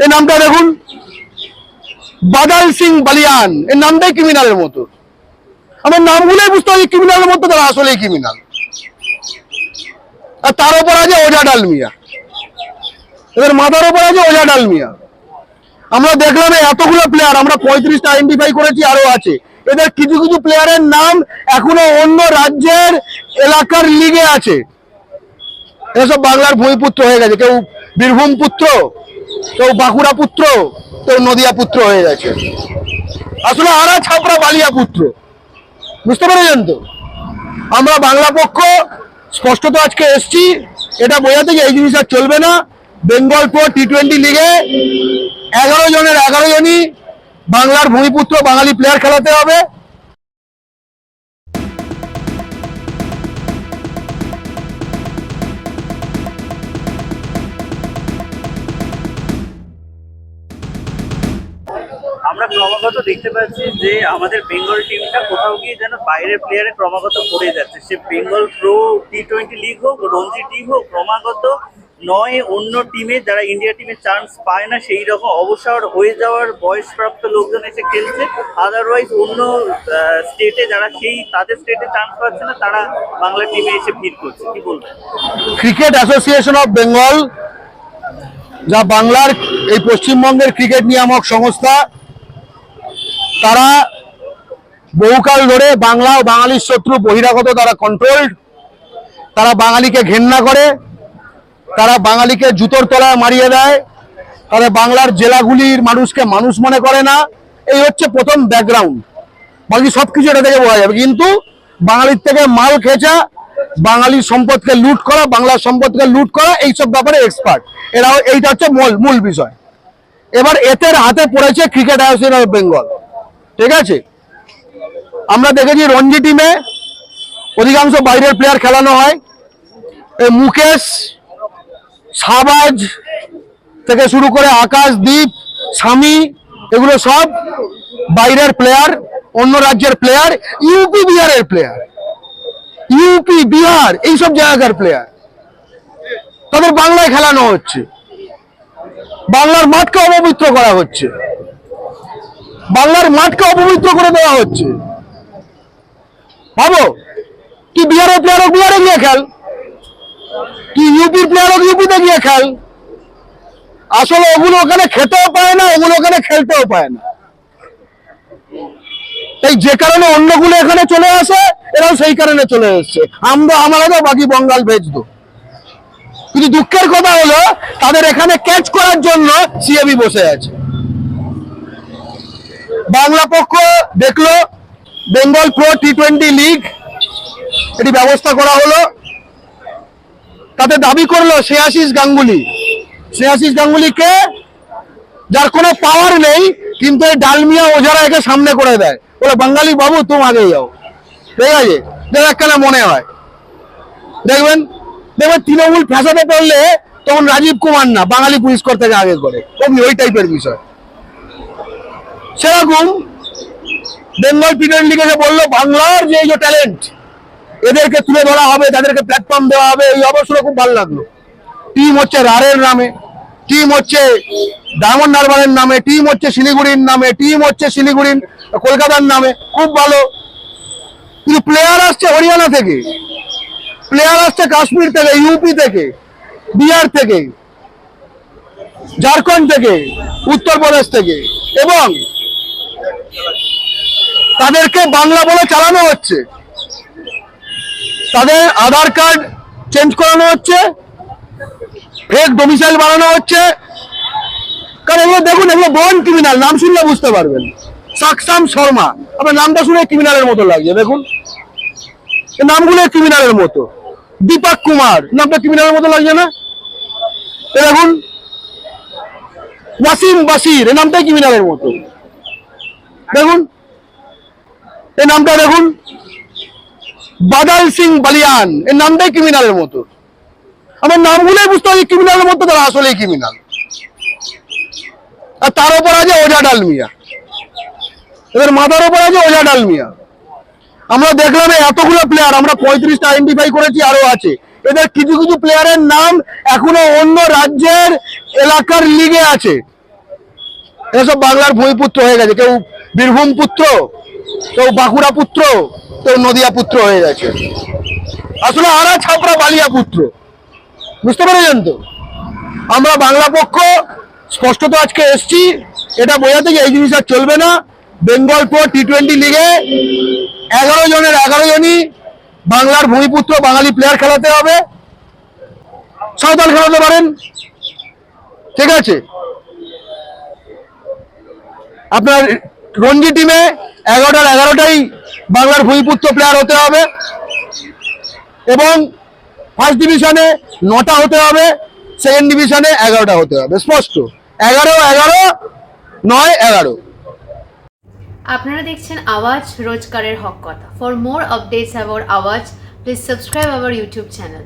এই নামটা দেখুন। বাদাল সিং বালিয়ান। এর নামটাই ক্রিমিনালের মতো। আমার নামগুলোই বুঝতে পারছি ক্রিমিনালের মতো, তারা আসলেই ক্রিমিনাল আর তার উপর আছে ওজা ডালমিয়া এদের মাথার উপর আছে ওজা ডালমিয়া আমরা দেখলাম এতগুলো প্লেয়ার আমরা পঁয়ত্রিশটা আইডেন্টিফাই করেছি, আরও আছে। এদের কিছু কিছু প্লেয়ারের নাম এখনও অন্য রাজ্যের এলাকার লিগে আছে। এসব বাংলার ভূমিপুত্র হয়ে গেছে। কেউ বীরভূম পুত্র কেউ বাঁকুড়া পুত্র, কেউ নদিয়া পুত্র হয়ে গেছে। আসলে আরা ছাপড়া বালিয়া পুত্র। বুঝতে পেরেছেন তো? আমরা বাংলা পক্ষ স্পষ্টত আজকে এসছি, এটা বোঝাতে যে এই জিনিস আর চলবে না। বেঙ্গল প্রো টি টোয়েন্টি লিগে এগারো জনের এগারো জনই বাংলার ভূমিপুত্র, বাঙালি প্লেয়ার খেলাতে হবে। ক্রমাগত দেখতে পাচ্ছি যে আমাদের বেঙ্গল টিমটা কোথাও গিয়ে যেন বাইরের প্লেয়ারে ক্রমাগত পড়ে যাচ্ছে। সে Bengal pro T twenty league হোক, রঞ্জি টিম হোক, ক্রমাগত নয় অন্য টিমে যারা ইন্ডিয়া টিমে চান্স পায় না, সেই রকম অবসর হয়ে যাওয়ার বয়সপ্রাপ্ত লোকজন এসে খেলছে। আদারওয়াইজ অন্য স্টেটে যারা সেই, তাদের স্টেটে চান্স পাচ্ছে না, তারা বাংলা টিমে এসে ভিড় করছে। কি বলবেন? ক্রিকেট অ্যাসোসিয়েশন অফ বেঙ্গল যা বাংলার এই পশ্চিমবঙ্গের ক্রিকেট নিয়ামক সংস্থা তারা বহুকাল ধরে বাংলা ও বাঙালির শত্রু বহিরাগত, তারা কন্ট্রোলড তারা বাঙালিকে ঘেন্না করে, তারা বাঙালিকে জুতোর তলায় মারিয়ে দেয় তারা বাংলার জেলাগুলির মানুষকে মানুষ মনে করে না। এই হচ্ছে প্রথম ব্যাকগ্রাউন্ড বাকি সব কিছু এটা থেকে বোঝা যাবে। কিন্তু বাঙালির থেকে মাল খেঁচা, বাঙালির সম্পদকে লুট করা, বাংলার সম্পদকে লুট করা, এইসব ব্যাপারে এক্সপার্ট এরাও এইটা হচ্ছে মূল মূল বিষয়। এবার এদের হাতে পড়েছে ক্রিকেট অ্যাসোসিয়েশন অফ বেঙ্গল ঠিক আছে? আমরা দেখেছি রঞ্জি টিমে অধিকাংশ বাইরের প্লেয়ার খেলানো হয়। এই মুকেশ, সাবাজ থেকে শুরু করে আকাশ দ্বীপ স্বামী, এগুলো সব বাইরের প্লেয়ার অন্য রাজ্যের প্লেয়ার ইউপি বিহারের প্লেয়ার ইউপি বিহার এইসব জায়গাকার প্লেয়ার তাদের বাংলায় খেলানো হচ্ছে। বাংলার মাঠকে অপবিত্র করা হচ্ছে। বাংলার মাঠকে অপবিত্র করে দেওয়া হচ্ছে। ভাবো, কি বিহারের প্লেয়ার হোক বিহারে গিয়ে খেল? কি ইউপির প্লেয়ার হোক ইউপিতে গিয়ে খেল? আসলে ওগুলো ওখানে খেতেও পায় না, ওগুলো ওখানে খেলতেও পায় না। এই যে কারণে অন্যগুলো এখানে চলে আসে, এরাও সেই কারণে চলে এসছে। আমরা তো বাকি বঙ্গাল ভেজ দো কিন্তু দুঃখের কথা হলো, তাদের এখানে ক্যাচ করার জন্য সিএবি বসে আছে। বাংলা পক্ষ দেখল Bengal pro T twenty league. এটি ব্যবস্থা করা হলো। তাতে দাবি করল শ্রেয়াশিস গাঙ্গুলি। শ্রেয়াশিস গাঙ্গুলিকে যার কোনো পাওয়ার নেই, কিন্তু এই ডালমিয়া ওঝারা একে সামনে করে দেয়। বলে, বাঙালি বাবু, তুমি আগে যাও। ঠিক আছে? দেখ একখানা মনে হয়। দেখবেন? দেখবেন তৃণমূল ফ্যাসাতে পড়লে তখন রাজীব কুমার না, বাঙালি পুলিশ করতে আগে করে। ওই টাইপের বিষয়। সেরকম বেঙ্গল ক্রিকেট লিগে এসে বলল, বাংলার যে এই যে ট্যালেন্ট এদেরকে তুলে ধরা হবে, তাদেরকে প্ল্যাটফর্ম দেওয়া হবে, এই অবসরে খুব ভালো লাগল। টিম হচ্ছে রারের নামে টিম হচ্ছে ডায়মন্ড হারবারের নামে টিম হচ্ছে শিলিগুড়ির নামে টিম হচ্ছে শিলিগুড়ির, কলকাতার নামে, খুব ভালো। কিন্তু প্লেয়ার আসছে হরিয়ানা থেকে প্লেয়ার আসছে কাশ্মীর থেকে ইউপি থেকে, বিহার থেকে, ঝাড়খণ্ড থেকে, উত্তরপ্রদেশ থেকে এবং তাদেরকে বাংলা বলে চালানো হচ্ছে। তাদের আধার কার্ড চেঞ্জ করানো হচ্ছে। ফেক ডোমিসাইল বানানো হচ্ছে। কারণ এগুলো দেখুন, এগুলো বন ক্রিমিনাল নাম শুনলে বুঝতে পারবেন। সাকসাম শর্মা, আপনার নামটা শুনে ক্রিমিনালের মতো লাগছে, দেখুন। নামগুলো ক্রিমিনালের মতো। দীপক কুমার, নামটা ক্রিমিনালের মতো লাগছে না? এ দেখুন, ওয়াসিম বাসির এই নামটাই ক্রিমিনালের মতো। দেখুন এই নামটা দেখুন। বাদাল সিং বালিয়ান। এর নামটাই ক্রিমিনালের মতো। আমার নামগুলোই বুঝতে পারছি ক্রিমিনালের মতো তারা আসলেই ক্রিমিনাল আর তার উপর আছে ওজা ডালমিয়া এদের মাথার উপর আছে ওজা ডালমিয়া আমরা দেখলাম এতগুলো প্লেয়ার আমরা পঁয়ত্রিশটা আইডেন্টিফাই করেছি, আরও আছে। এদের কিছু কিছু প্লেয়ারের নাম এখনও অন্য রাজ্যের এলাকার লিগে আছে। এরা সব বাংলার ভূমিপুত্র হয়ে গেছে। কেউ বীরভূম পুত্র কেউ বাঁকুড়া পুত্র, কেউ নদিয়া পুত্র হয়ে গেছে। আসলে আরা ছাপড়া বালিয়া পুত্র। বুঝতে পেরেছেন তো? আমরা বাংলা পক্ষ স্পষ্টত আজকে এসছি, এটা বোঝাতে যে এই জিনিস আর চলবে না। বেঙ্গল প্রো টি টোয়েন্টি লিগে এগারো জনের এগারো জনই বাংলার ভূমিপুত্র, বাঙালি প্লেয়ার খেলাতে হবে। সাঁওতাল খেলাতে পারেন। ঠিক আছে? আপনার রঞ্জি টিমে এগারোটার এগারোটাই বাংলার ভূমিপুত্র প্লেয়ার হতে হবে। এবং ফার্স্ট ডিভিশনে নটা হতে হবে সেকেন্ড ডিভিশনে এগারোটা হতে হবে। স্পষ্ট। এগারো এগারো, নয়, এগারো। আপনারা দেখছেন আওয়াজ রোজগারের হক কথা। For more updates about Awaaz please subscribe our YouTube channel